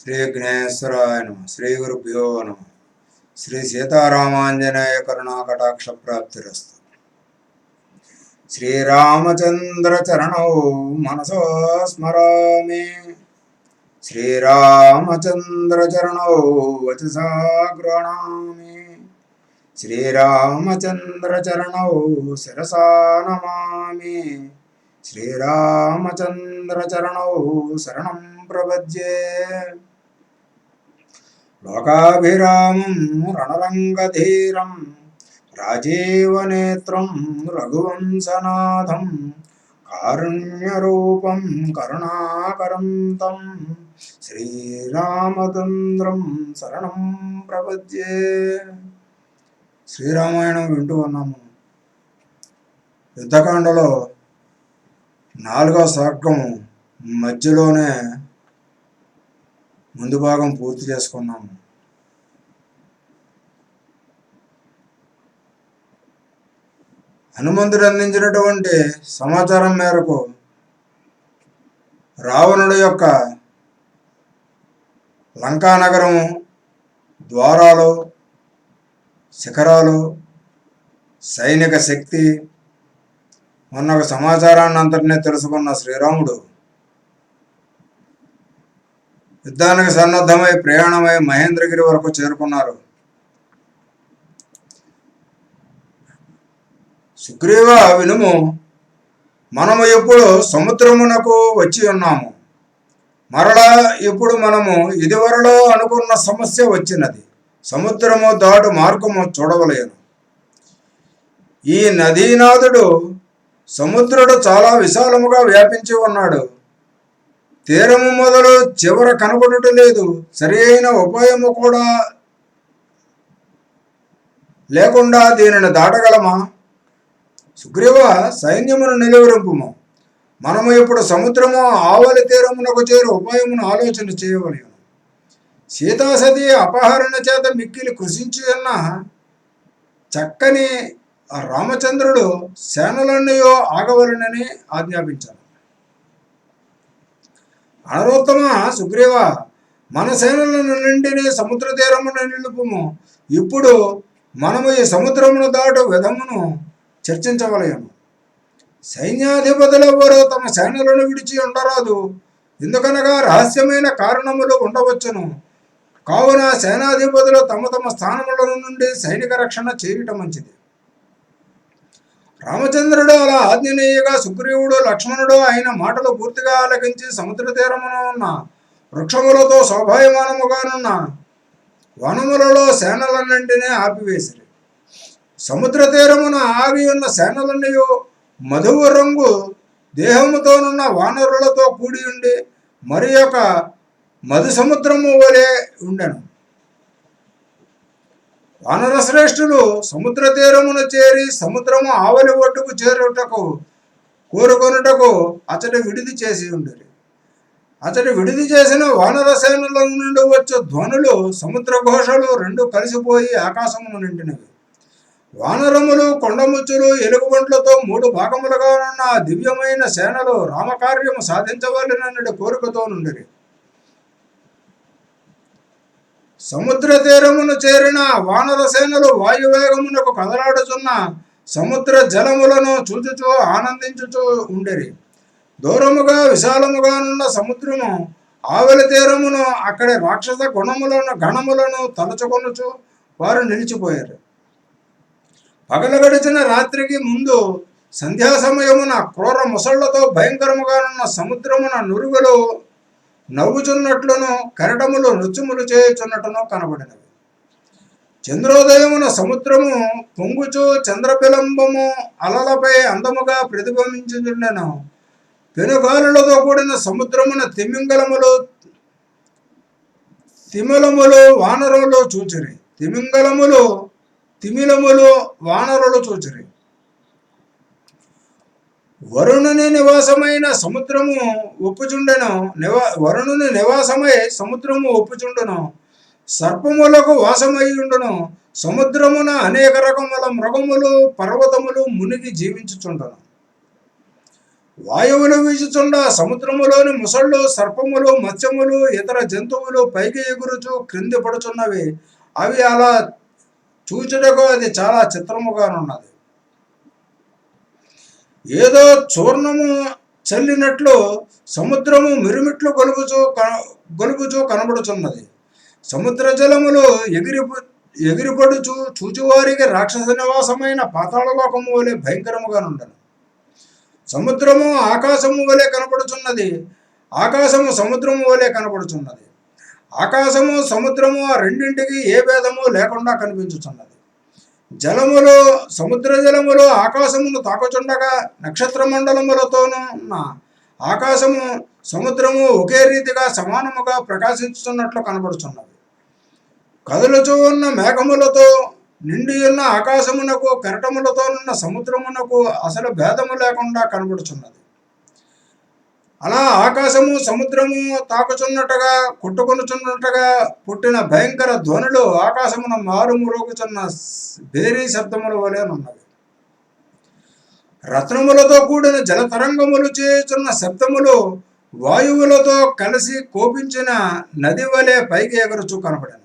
శ్రీ విఘ్నేశ్వరాయ నమ. శ్రీ గురుభ్యో నమ. శ్రీ సీతారామాంజనేయ కరుణాకటాక్ష ప్రాప్తిరస్తు. శ్రీరామచంద్ర చరణౌ మనసో స్మరామి. శ్రీరామచంద్ర చరణౌ వచసా గృహణామి శ్రీరామచంద్ర చరణౌ శిరసా నమామి. శ్రీరామచంద్ర చరణౌ శరణం ప్రపద్యే లోకాభిరామం రణరంగధీరం రాజీవనేత్రం రఘువంశనాథం కారుణ్యరూపం కరుణాకరం తం శ్రీరామచంద్రం శరణం ప్రపద్యే. శ్రీరామాయణం వింటూ ఉన్నాము. యుద్ధకాండలో నాలుగో సర్గం మధ్యలోనే ముందు భాగం పూర్తి చేసుకున్నాము. హనుమంతుడు అందించినటువంటి సమాచారం మేరకు రావణుడు యొక్క లంకానగరము ద్వారాలు శిఖరాలు సైనిక శక్తి మొన్న ఒక సమాచారాన్ని అంతటినే తెలుసుకున్న శ్రీరాముడు యుద్ధానికి సన్నద్ధమై ప్రయాణమై మహేంద్రగిరి వరకు చేరుకున్నారు. సుగ్రీవ వినుము. మనము ఎప్పుడు సముద్రమునకు వచ్చి ఉన్నాము. మరలా ఇప్పుడు మనము ఇదివరలో అనుకున్న సమస్య వచ్చినది. సముద్రము దాటు మార్గము చూడవలేను. ఈ నదీనాథుడు సముద్రుడు చాలా విశాలముగా వ్యాపించి ఉన్నాడు. తీరము మొదలు చివర కనబడుట లేదు. సరి అయిన ఉపాయము కూడా లేకుండా దీనిని దాటగలమా? సుగ్రీవ సైన్యమును నిలువరింపుము. మనము ఇప్పుడు సముద్రము ఆవలి తీరమునకు చేరు ఉపాయమును ఆలోచన చేయవలేము సీతాసతి అపహరణ చేత మిక్కిలి కృషించి ఉన్న చక్కని రామచంద్రుడు సేనలన్నయో ఆగవలనని ఆజ్ఞాపించాను అనరోత్తమ సుగ్రీవ మన సేనలను నిండిని సముద్ర తీరమున నిలుపుము. ఇప్పుడు మనము ఈ సముద్రమును దాటు విధమును చర్చించవలయను సైన్యాధిపతులెవరూ తమ సేనలను విడిచి ఉండరాదు. ఎందుకనగా రహస్యమైన కారణములు ఉండవచ్చును. కావున సేనాధిపతులు తమ తమ స్థానముల నుండి సైనిక రక్షణ చేయటం మంచిది. రామచంద్రుడు అలా ఆజ్ఞనేయగా సుగ్రీవుడు లక్ష్మణుడు ఆయన మాటలు పూర్తిగా ఆలకించి సముద్ర తీరమున ఉన్న వృక్షములతో శోభాయమానముగానున్న వనములలో సేనలన్నింటినీ ఆపివేసిరి. సముద్ర తీరమున ఆగి ఉన్న సేనలన్నయు మధువు రంగు దేహముతోనున్న వానరులతో కూడి ఉండి మరి యొక్క మధు సముద్రము వలె ఉండెను. వానరశ్రేష్ఠులు సముద్ర తీరమును చేరి సముద్రము ఆవలి ఒడ్డుకు చేరుటకు కోరుకొనుటకు అతడు విడిది చేసి ఉండేది అతడు విడిది చేసిన వానర సేనల నుండి వచ్చే ధ్వనులు సముద్ర ఘోషలు రెండు కలిసిపోయి ఆకాశమును నిండినవి. వానరములు కొండముచ్చులు ఎలుగుబంట్లతో మూడు భాగములుగా ఉన్న దివ్యమైన సేనలు రామకార్యము సాధించవలనన్నటి కోరికతో నుండిరి. సముద్ర తీరమును చేరిన వానర సేనలు వాయువేగమునకు కదలాడుచున్న సముద్ర జలములను చూచుచూ ఆనందించుచూ ఉండేరి. దూరముగా విశాలముగానున్న సముద్రము ఆవలి తీరమును అక్కడి రాక్షస గుణములను గణములను తలచుకొనుచు వారు నిలిచిపోయారు. పగలు గడిచిన రాత్రికి ముందు సంధ్యా సమయమున క్రూర ముసళ్ళతో భయంకరముగానున్న సముద్రమున నురుగులు నవ్వుచున్నట్లును కరటములు నృత్యములు చేయుచున్నట్టును కనబడినవి. చంద్రోదయమున సముద్రము పొంగుచు చంద్రబిలంబము అలలపై అందముగా ప్రతిబింబించుచుండెను. పెనుగాలులతో కూడిన సముద్రమున తిమింగలములు తిమలములు వానరులు చూచిరి. తిమింగలములు తిమిలములు వానరులు చూచిరి. వరుణుని నివాసమైన సముద్రము ఒప్పుచుండెను నివా వరుణుని నివాసమై సముద్రము ఒప్పుచుండును సర్పములకు వాసమై ఉండును సముద్రమున అనేక రకముల మృగములు పర్వతములు మునిగి జీవించుచుండను. వాయువులు వీచుచుండ సముద్రములోని ముసళ్ళు సర్పములు మత్స్యములు ఇతర జంతువులు పైకి ఎగురుచు క్రింది పడుచున్నవి. అవి అలా చూచుటకు అది చాలా చిత్రముగానున్నది. ఏదో చూర్ణము చల్లినట్లు సముద్రము మిరుమిట్లు గొలుపుచూ గొలుపుచూ కనబడుచున్నది. సముద్ర జలములు ఎగిరి ఎగిరిపడుచు చూచువారికి రాక్షస నివాసమైన పాతాళలోకము వలె భయంకరముగానుండను. సముద్రము ఆకాశము వలె కనపడుచున్నది ఆకాశము సముద్రము వలె కనపడుచున్నది ఆకాశము సముద్రము ఆ రెండింటికి ఏ భేదము లేకుండా కనిపించుచున్నది. జలములు సముద్ర జలములు ఆకాశమును తాకుచుండగా నక్షత్ర మండలములతోనూ ఉన్న ఆకాశము సముద్రము ఒకే రీతిగా సమానముగా ప్రకాశించుతున్నట్లు కనబడుచున్నది. కదులుచూ ఉన్న మేఘములతో నిండి ఉన్న ఆకాశమునకు కెరటములతో ఉన్న సముద్రమునకు అసలు భేదము లేకుండా కనబడుచున్నది. అలా ఆకాశము సముద్రము తాకుచున్నట్టుగా కొట్టుకొనుచున్నట్టుగా పుట్టిన భయంకర ధ్వనులు ఆకాశమున మారుమురుగుచున్న భేరీ శబ్దముల వలెనున్నవి రత్నములతో కూడిన జలతరంగములు చేయుచున్న శబ్దములు వాయువులతో కలిసి కోపించిన నది వలె పైకి ఎగరుచు కనపడను.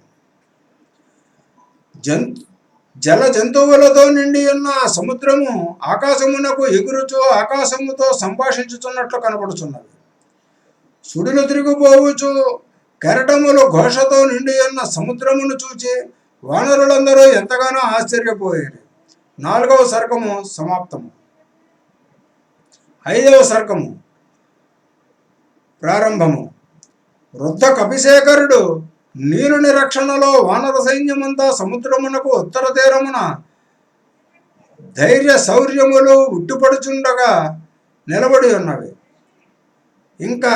జంతు జల జంతువులతో నిండి ఉన్న ఆ సముద్రము ఆకాశమునకు ఎగురుచు ఆకాశముతో సంభాషించుచున్నట్లు కనబడుచున్నది. సుడులు తిరిగిపోవచ్చు కెరటములు ఘోషతో నిండి ఉన్న సముద్రమును చూచి వానరులందరూ ఎంతగానో ఆశ్చర్యపోయారు. నాలుగవ సర్గము సమాప్తము. ఐదవ సర్గము ప్రారంభము. వృద్ధ కపిశేఖరుడు నీరుని రక్షణలో వానర సైన్యమంతా సముద్రమునకు ఉత్తర తీరమున ధైర్య శౌర్యములు ఉట్టుపడుచుండగా నిలబడి ఉన్నవి. ఇంకా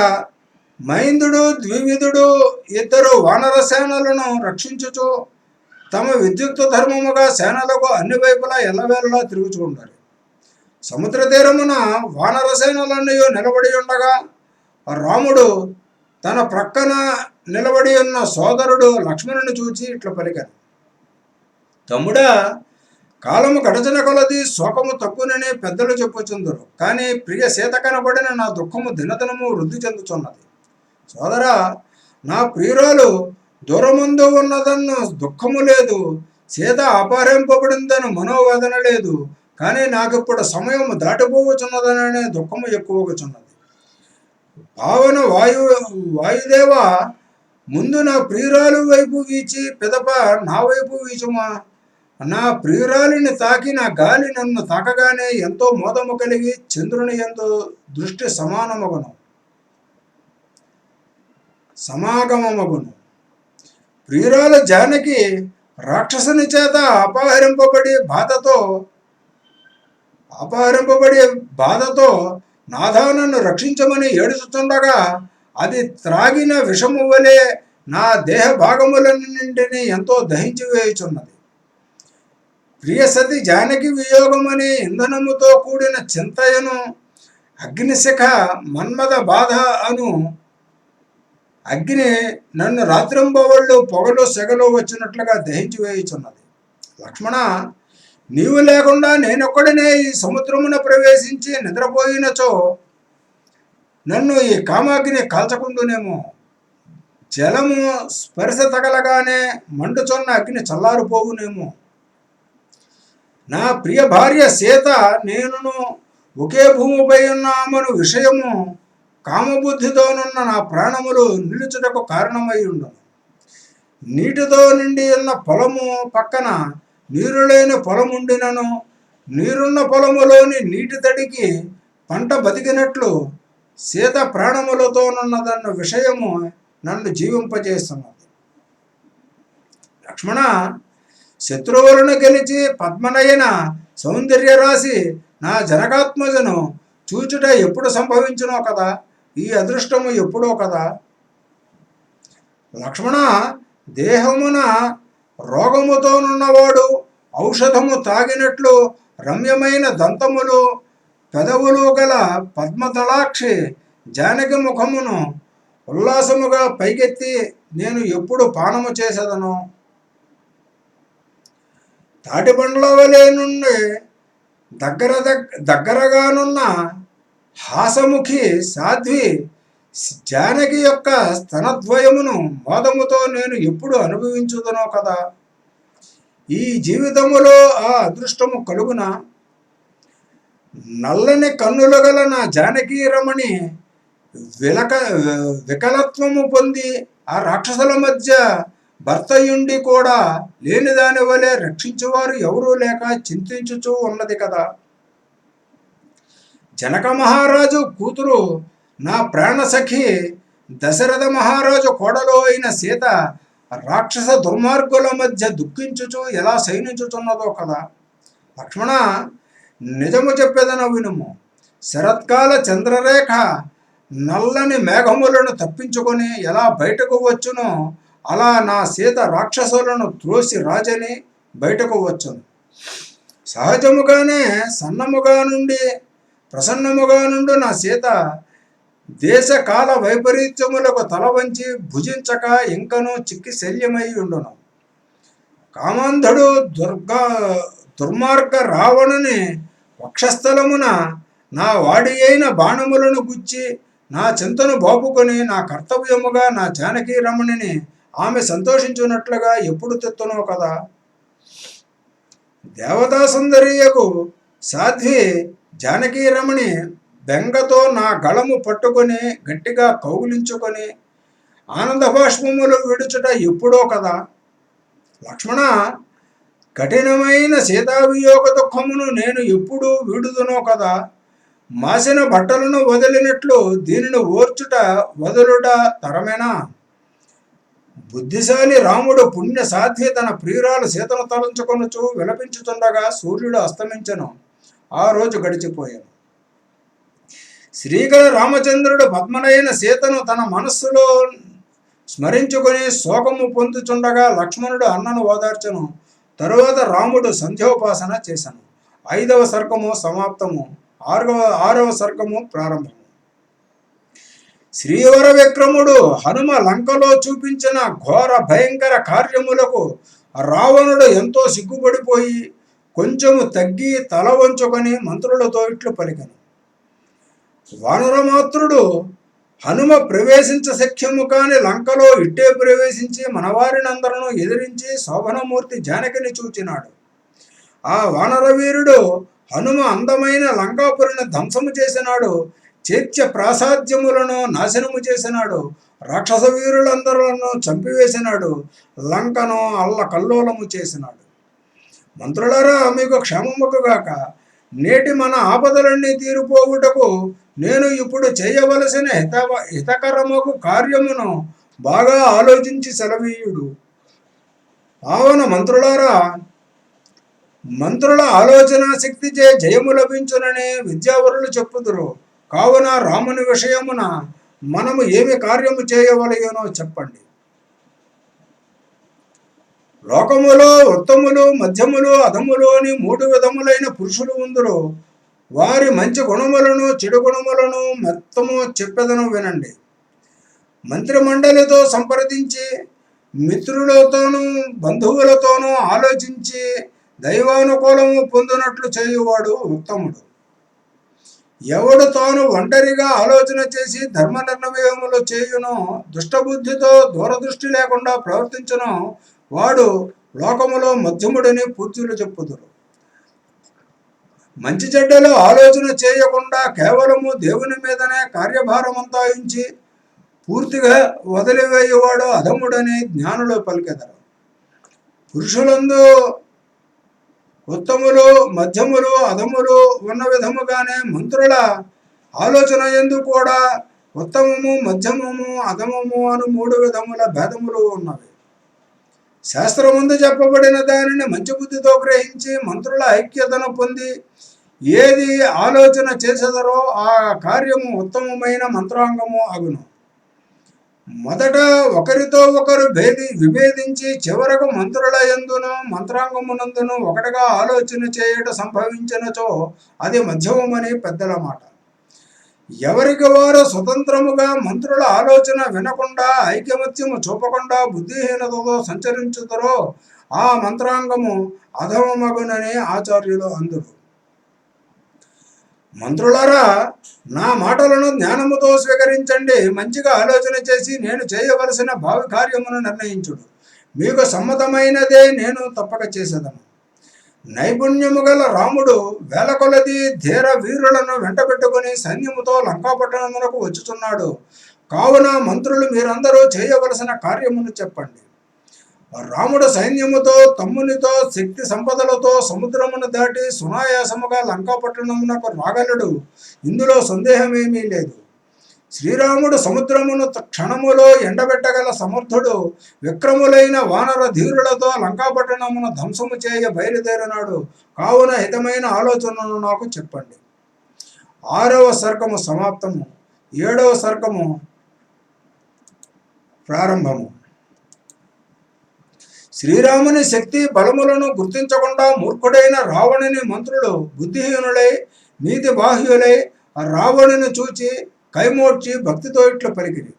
మైందుడు ద్వివిధుడు ఇద్దరు వానర సేనలను రక్షించుచు తమ విద్యుక్త ధర్మముగా సేనలకు అన్ని వైపులా ఎల్లవేళలా తిరుగుచుకుంటారు సముద్ర తీరమున వానర సేనలన్నీ నిలబడి ఉండగా రాముడు తన ప్రక్కన నిలబడి ఉన్న సోదరుడు లక్ష్మణుని చూచి ఇట్లా పలికాను తమ్ముడా కాలము గడచిన కొలది శోకము తక్కువనని పెద్దలు చెప్పుచుందరు. కానీ ప్రియ సీత కనబడిన నా దుఃఖము దినదినము వృద్ధి చెందుతున్నది సోదరా నా ప్రియురాలు దూరముందు ఉన్నదన్న దుఃఖము లేదు. సీత అపహరింపబడిందని మనోవేదన లేదు. కానీ నాకిప్పుడు సమయం దాటిపోవచ్చున్నదననే దుఃఖము ఎక్కువగుచున్నది. భావన వాయు వాయుదేవ ముందు నా ప్రియురాలు వైపు వీచి పెదప నా వైపు వీచుమా. నా ప్రియురాలిని తాకి నా గాలి నన్ను తాకగానే ఎంతో మోదము కలిగి చంద్రుని ఎంతో దృష్టి సమానమగును. సమాగమమగును. ప్రియురాల జానకి రాక్షసుని చేత అపహరింపబడి బాధతో అపహరింపబడి బాధతో నాథా నన్ను రక్షించమని ఏడుచుతుండగా అది త్రాగిన విషము వలె నా దేహ భాగములన్నింటినీ ఎంతో దహించి వేయుచున్నది. ప్రియసతి జానకి వియోగమని ఇంధనముతో కూడిన చింతయను అగ్నిశిఖ మన్మద బాధ అను అగ్ని నన్ను రాత్రింబవళ్ళు పొగలు సెగలు వచ్చినట్లుగా దహించి వేయుచున్నది. లక్ష్మణ నీవు లేకుండా నేనొక్కడనే ఈ సముద్రమున ప్రవేశించి నిద్రపోయినచో నన్ను ఈ కామాగ్ని కాల్చకుండునేమో. జలము స్పర్శ తగలగానే మండుచున్న అగ్ని చల్లారిపోవునేమో. నా ప్రియ భార్య సీత నేనును ఒకే భూమిపై ఉన్నామను విషయము కామబుద్ధితోనున్న నా ప్రాణములు నిలుచుటకు కారణమై ఉండను. నీటితో నిండి ఉన్న పొలము పక్కన నీరు లేని పొలముండినను నీరున్న పొలములోని నీటి తడికి పంట బతికినట్లు సీత ప్రాణములతోనున్నదన్న విషయము నన్ను జీవింపజేస్తున్నది లక్ష్మణ శత్రువులను గెలిచి పద్మనయన సౌందర్య రాశి నా జనకాత్మజను చూచుట ఎప్పుడు సంభవించునో కదా ఈ అదృష్టము ఎప్పుడో కదా. లక్ష్మణ దేహమున రోగముతోనున్నవాడు ఔషధము తాగినట్లు రమ్యమైన దంతములు పెదవులు గల పద్మతలాక్షి జానకి ముఖమును ఉల్లాసముగా పైకెత్తి నేను ఎప్పుడు పానము చేసేదను? తాటిబండ్ల వలె నుండి దగ్గర దగ్గరగానున్న హాసముఖి సాధ్వి జానకి యొక్క స్తనద్వయమును మోదముతో నేను ఎప్పుడు అనుభవించుదనో కదా? ఈ జీవితములో ఆ అదృష్టము కలుగున? నల్లని కన్నులు గల నా జానకీ రమణి విలక వికలత్వము పొంది ఆ రాక్షసుల మధ్య భర్తయుండి కూడా లేని దాని వలె రక్షించువారు ఎవరూ లేక చింతించుచూ ఉన్నది కదా? జనక మహారాజు కూతురు నా ప్రాణసఖి దశరథ మహారాజు కోడలో అయిన సీత రాక్షస దుర్మార్గుల మధ్య దుఃఖించుచు ఎలా సైనించుచున్నదో కదా. లక్ష్మణ నిజము చెప్పేదన వినుము. శరత్కాల చంద్రరేఖ నల్లని మేఘములను తప్పించుకొని ఎలా బయటకు వచ్చునో అలా నా సీత రాక్షసులను త్రోసి రాజని బయటకు వచ్చును. సహజముగానే సన్నముగా నుండి ప్రసన్నముగా నుండి నా సీత దేశ కాల వైపరీత్యములకు తల వంచి భుజించక ఇంకను చిక్కి శల్యమై ఉండును. కామంధుడు దుర్గా దుర్మార్గ రావణుని వక్షస్థలమున నా వాడి అయిన బాణములను గుచ్చి నా చింతను బాపుకొని నా కర్తవ్యముగా నా జానకీ రమణిని ఆమె సంతోషించున్నట్లుగా ఎప్పుడు తెత్తునో కదా? దేవతా సుందరియకు సాధ్వి జానకీ రమణి బెంగతో నా గళము పట్టుకొని గట్టిగా కౌగులించుకొని ఆనంద భాష్మములు విడుచుట ఎప్పుడో కదా? లక్ష్మణ కఠినమైన సీతావియోగ దుఃఖమును నేను ఎప్పుడు విడుదునో కదా? మాసిన బట్టలను వదిలినట్లు దీనిని ఓర్చుట వదులుట తరమేనా? బుద్ధిశాలి రాముడు పుణ్య సాధ్య తన ప్రియురాలు సీతను తలంచుకొనుచు విలపించుతుండగా సూర్యుడు అస్తమించను. ఆ రోజు గడిచిపోయాను. శ్రీకర రామచంద్రుడు పద్మనైన సీతను తన మనస్సులో స్మరించుకొని శోకము పొందుచుండగా లక్ష్మణుడు అన్నను ఓదార్చను. తరువాత రాముడు సంధ్యోపాసన చేశాను ఐదవ సర్గము సమాప్తము. ఆరవ ఆరవ సర్గము ప్రారంభము. శ్రీవర విక్రముడు హనుమ లంకలో చూపించిన ఘోర భయంకర కార్యములకు రావణుడు ఎంతో సిగ్గుపడిపోయి కొంచెము తగ్గి తల వంచుకొని మంత్రులతో ఇట్లు పలికను. వానరమాత్రుడు హనుమ ప్రవేశించ సఖ్యము కాని లంకలో ఇట్టే ప్రవేశించి మనవారినందరను ఎదిరించి శోభనమూర్తి జానకిని చూచినాడు. ఆ వానరవీరుడు హనుమ అందమైన లంకాపురిని ధ్వంసము చేసినాడు చేత్య ప్రాసాద్యములను నాశనము చేసినాడు రాక్షస వీరులందరూ చంపివేసినాడు లంకను అల్ల కల్లోలము చేసినాడు. మంత్రులారా మీకు క్షేమముకుగాక నేటి మన ఆపదలన్నీ తీరిపోవుటకు నేను ఇప్పుడు చేయవలసిన హిత హితకరముకు కార్యమును బాగా ఆలోచించి సెలవీయుడు. ఆవన మంత్రులారా మంత్రుల ఆలోచన శక్తిచే జయము లభించునని విద్యావరులు చెప్పుదురు. కావున రాముని విషయమున మనము ఏమి కార్యము చేయవలయనో చెప్పండి. లోకములో ఉత్తములు మధ్యములు అధములు అని మూడు విధములైన పురుషులు ఉందరు. వారి మంచి గుణములను చెడు గుణములను మొత్తము చెప్పేదను వినండి. మంత్రిమండలితో సంప్రదించి మిత్రులతోనూ బంధువులతోనూ ఆలోచించి దైవానుకూలము పొందినట్లు చేయువాడు ఉత్తముడు. ఎవడు తాను ఒంటరిగా ఆలోచన చేసి ధర్మ నిర్ణయములు చేయునో దుష్టబుద్ధితో దూరదృష్టి లేకుండా ప్రవర్తించను వాడు లోకములో మధ్యముడని పూర్తులు చెప్పుదురు. మంచి చెడ్డలో ఆలోచన చేయకుండా కేవలము దేవుని మీదనే కార్యభారమంతా ఉంచి పూర్తిగా వదిలివేయవాడు అధముడని జ్ఞానులు పలికెదరు. పురుషులందు ఉత్తములు మధ్యములు అధములు ఉన్న విధముగానే మంత్రుల ఆలోచన ఎందు కూడా ఉత్తమము మధ్యమము అధమము అను మూడు విధముల భేదములు ఉన్నవి. శాస్త్రముందు చెప్పబడిన దానిని మంచి బుద్ధితో గ్రహించి మంత్రుల ఐక్యతను పొంది ఏది ఆలోచన చేసేదరో ఆ కార్యము ఉత్తమమైన మంత్రాంగము అగును. మొదట ఒకరితో ఒకరు భేది విభేదించి చివరకు మంత్రుల ఎందును మంత్రాంగమునందును ఒకటిగా ఆలోచన చేయట సంభవించినచో అది మధ్యమని పెద్దల మాట. ఎవరికి వారు స్వతంత్రముగా మంత్రుల ఆలోచన వినకుండా ఐకమత్యము చూపకుండా బుద్ధిహీనతతో సంచరించుతారో ఆ మంత్రాంగము అధమమగునని ఆచార్యులు అందురు. మంత్రులారా నా మాటలను జ్ఞానముతో స్వీకరించండి. మంచిగా ఆలోచన చేసి నేను చేయవలసిన భావి కార్యమును నిర్ణయించుడు. మీకు సమ్మతమైనదే నేను తప్పక చేసేదను. నైపుణ్యము గల రాముడు వేల కొలది ధీర వీరులను వెంటబెట్టుకుని సైన్యముతో లంకాపట్టణమునకు వచ్చుచున్నాడు. కావున మంత్రులు మీరందరూ చేయవలసిన కార్యమును చెప్పండి. రాముడు సైన్యముతో తమ్మునితో శక్తి సంపదలతో సముద్రమును దాటి సునాయాసముగా లంకాపట్టణమునకు రాగలడు. ఇందులో సందేహమేమీ లేదు. శ్రీరాముడు సముద్రమును త- క్షణములో ఎండబెట్టగల సమర్థుడు విక్రములైన వానర ధీరులతో లంకాపట్టణమును ధ్వంసము చేయ బయలుదేరినాడు. కావున హితమైన ఆలోచనను నాకు చెప్పండి. ఆరవ సర్గము సమాప్తము. ఏడవ సర్గము ప్రారంభము. శ్రీరాముని శక్తి బలములను గుర్తించకుండా మూర్ఖుడైన రావణుని మంత్రులు బుద్ధిహీనులై నీతి బాహ్యులై ఆ రావణుని చూచి కైమోడ్చి భక్తితో ఇట్లు పలికిరి.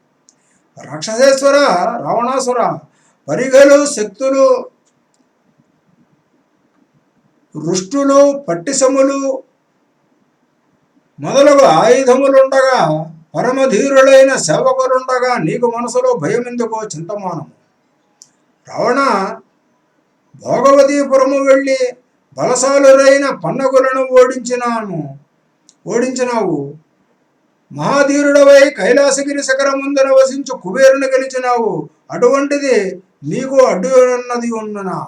రాక్షసేశ్వర రావణాసుర పరిగలు శక్తులు రుష్టులు పట్టిసములు మొదలగు ఆయుధములుండగా పరమధీరులైన సేవకులుండగా నీకు మనసులో భయమెందుకో చింతమానము. రావణ భోగవతీపురము వెళ్ళి బలశాలురైన పన్నగులను ఓడించినాను. ఓడించినావు. మహాధీరుడవై కైలాసగిరి శిఖరం ముందర వసించు కుబేరుని గెలిచినావు. అటువంటిది నీకు అడ్డున్నది ఉన్ననా?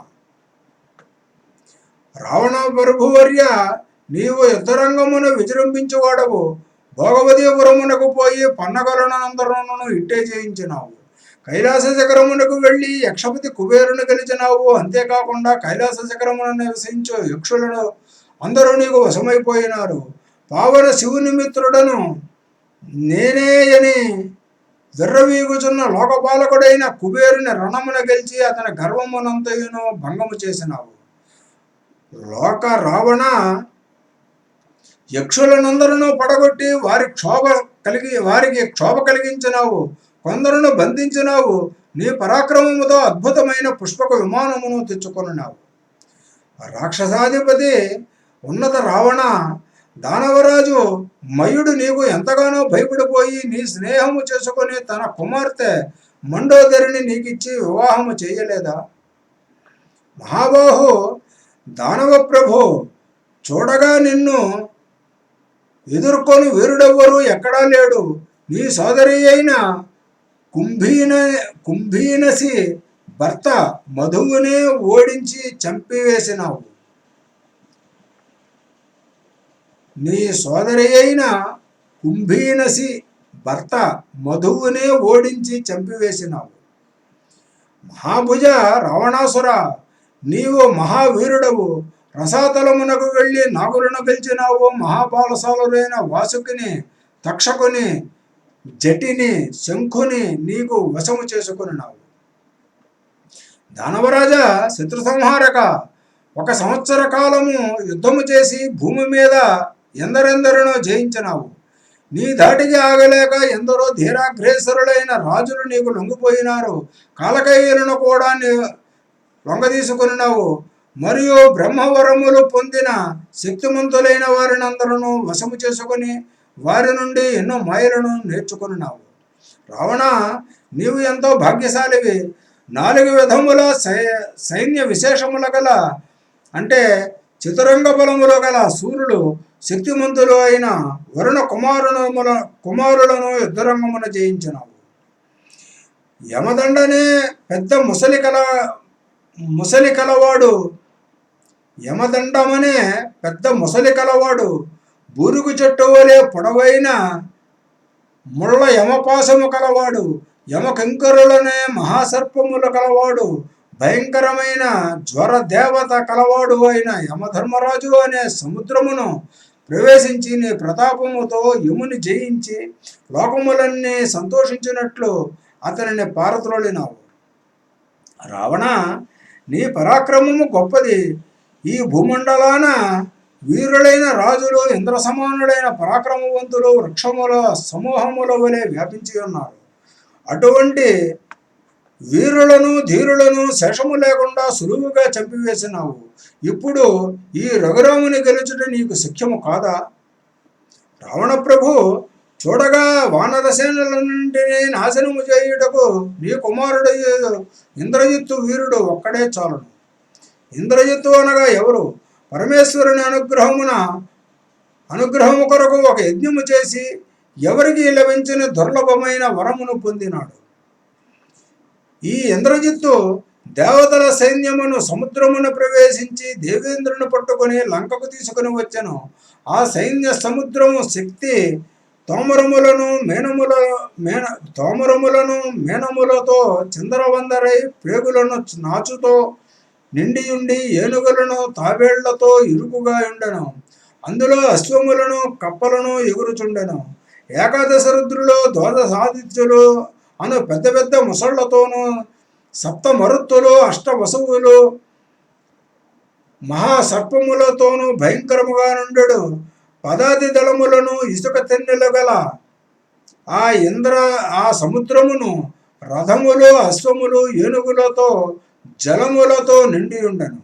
రావణ ప్రభువర్య నీవు యుద్ధరంగమున విజృంభించువాడవు. భోగవదీపురమునకు పోయి పన్నగలనందరమును ఇట్టే చేయించినావు. కైలాస శిఖరమునకు వెళ్ళి యక్షపతి కుబేరుని గెలిచినావు. అంతేకాకుండా కైలాస శిఖరమును నివసించు యక్షులను అందరూ నీకు వశమైపోయినారు. పావన శివుని మిత్రుడను నేనే అని విర్రవీగుచున్న లోకపాలకుడైన కుబేరుని రణమున గెలిచి అతని గర్వమునంతయును భంగము చేసినావు. లోక రావణ యక్షులనందరూ పడగొట్టి వారి క్షోభ కలిగి వారికి క్షోభ కలిగించినావు. కొందరును బంధించినావు. నీ పరాక్రమముతో అద్భుతమైన పుష్పక విమానమును తెచ్చుకొనినావు. రాక్షసాధిపతి ఉన్నత రావణ దానవరాజు మయుడు నీకు ఎంతగానో భయపడిపోయి నీ స్నేహము చేసుకుని తన కుమార్తె మండోదరిని నీకిచ్చి వివాహము చేయలేదా? మహాబాహు దానవ ప్రభు చూడగా నిన్ను ఎదుర్కొని వీరుడెవ్వరు ఎక్కడా లేడు. నీ సోదరి అయిన కుంభీన కుంభీనసి భర్త మధువునే ఓడించి చంపివేసినావు. నీ సోదరి అయిన కుంభీనసి భర్త మధువునే ఓడించి చంపివేసినావు. మహాభుజ రావణాసుర నీవు మహావీరుడవు. రసాతలమునకు వెళ్ళి నాగులను గెలిచినావు మహాబాలసాలురైన వాసుకిని తక్షకుని జటిని శంఖుని నీకు వశము చేసుకున్నావు. దానవరాజా శత్రు సంహారక ఒక సంవత్సర కాలము యుద్ధము చేసి భూమి మీద ఎందరెందరినో జయించినావు. నీ ధాటికి ఆగలేక ఎందరో ధీరాగ్రేసరులైన రాజులు నీకు లొంగిపోయినారు. కాలకయ్యలను కూడా నీ లొంగదీసుకున్నావు. మరియు బ్రహ్మవరములు పొందిన శక్తిమంతులైన వారిని అందరూ వశము చేసుకుని వారి నుండి ఎన్నో మాయలను నేర్చుకున్నావు. రావణ నీవు ఎంతో భాగ్యశాలివి. నాలుగు విధముల సై- సైన్య విశేషముల గల అంటే చతురంగ బలములు గల సూర్యుడు శక్తిమంతులు అయిన వరుణ కుమారుణముల కుమారులను యుద్ధరంగమున జయించినావు. యమదండనే పెద్ద ముసలి కల ముసలి కలవాడు యమదండమనే పెద్ద ముసలి కలవాడు బూరుగు చెట్టు వలె పొడవైన ముళ్ళ యమపాశము కలవాడు యమకంకరులనే మహాసర్పములు కలవాడు భయంకరమైన జ్వర దేవత కలవాడు అయిన యమధర్మరాజు అనే సముద్రమును ప్రవేశించి నీ ప్రతాపముతో యముని జయించి లోకములన్నీ సంతోషించినట్లు అతనిని పారద్రోలినావు. రావణ నీ పరాక్రమము గొప్పది. ఈ భూమండలాన వీరులైన రాజులు ఇంద్ర సమానులైన పరాక్రమవంతులు వృక్షముల సమూహముల వలె వ్యాపించి ఉన్నారు. అటువంటి వీరులను ధీరులను శేషము లేకుండా సులువుగా చంపివేసినావు. ఇప్పుడు ఈ రఘురాముని గెలుచుట నీకు శక్యము కాదా? రావణ ప్రభు చూడగా వానరసేనులన్నింటినీ నాశనము చేయుటకు నీ కుమారుడు ఇంద్రజిత్తు వీరుడు ఒక్కడే చాలను. ఇంద్రజిత్తు అనగా ఎవరు? పరమేశ్వరుని అనుగ్రహమున అనుగ్రహము కొరకు ఒక యజ్ఞము చేసి ఎవరికి లభించిన దుర్లభమైన వరమును పొందినాడు. ఈ ఇంద్రజిత్తు దేవతల సైన్యమును సముద్రమున ప్రవేశించి దేవేంద్రుని పట్టుకొని లంకకు తీసుకుని వచ్చెను. ఆ సైన్య సముద్రము శక్తి తోమరములను మేనముల మేన తోమరములను మేనములతో చంద్రవందరై పేగులను నాచుతో నిండియుండి ఏనుగులను తాబేళ్ళతో ఇరుకుగా ఉండెను. అందులో అశ్వములను కప్పలను ఎగురుచుండెను. ఏకాదశ రుద్రులు ద్వాదశాదిత్యులు అను పెద్ద పెద్ద ముసళ్ళతోనూ సప్త మరుత్తులు అష్ట వసువులు మహాసర్పములతోనూ భయంకరముగా నుండెడు. పదాది దళములను ఇసుక తెన్నెలు గల ఆ ఇంద్ర ఆ సముద్రమును రథములు అశ్వములు ఏనుగులతో జలములతో నిండి ఉండను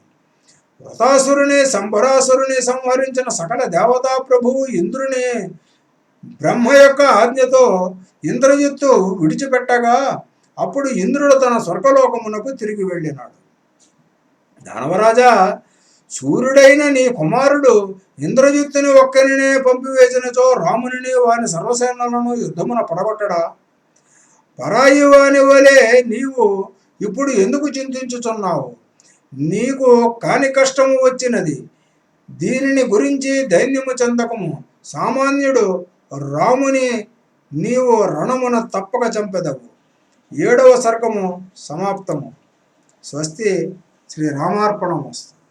వృతాసురుని సంభరాసురుని సంహరించిన సకల దేవతా ప్రభువు ఇంద్రుని బ్రహ్మ యొక్క ఆజ్ఞతో ఇంద్రజిత్తు విడిచిపెట్టగా అప్పుడు ఇంద్రుడు తన స్వర్గలోకమునకు తిరిగి వెళ్ళినాడు. దానవరాజా సూర్యుడైన నీ కుమారుడు ఇంద్రజిత్తుని ఒక్కరినే పంపివేసినచో రామునిని వాని సర్వసేనలను యుద్ధమున పడగొట్టడా? పరాయి వాని వలె నీవు ఇప్పుడు ఎందుకు చింతించుచున్నావు? నీకు కాని కష్టము వచ్చినది. దీనిని గురించి దైన్యము చెందకము. సామాన్యుడు రాముని నీవు రణమున తప్పక చంపెదవు. ఏడవ సర్గము సమాప్తము. స్వస్తి శ్రీరామార్పణం వస్తుంది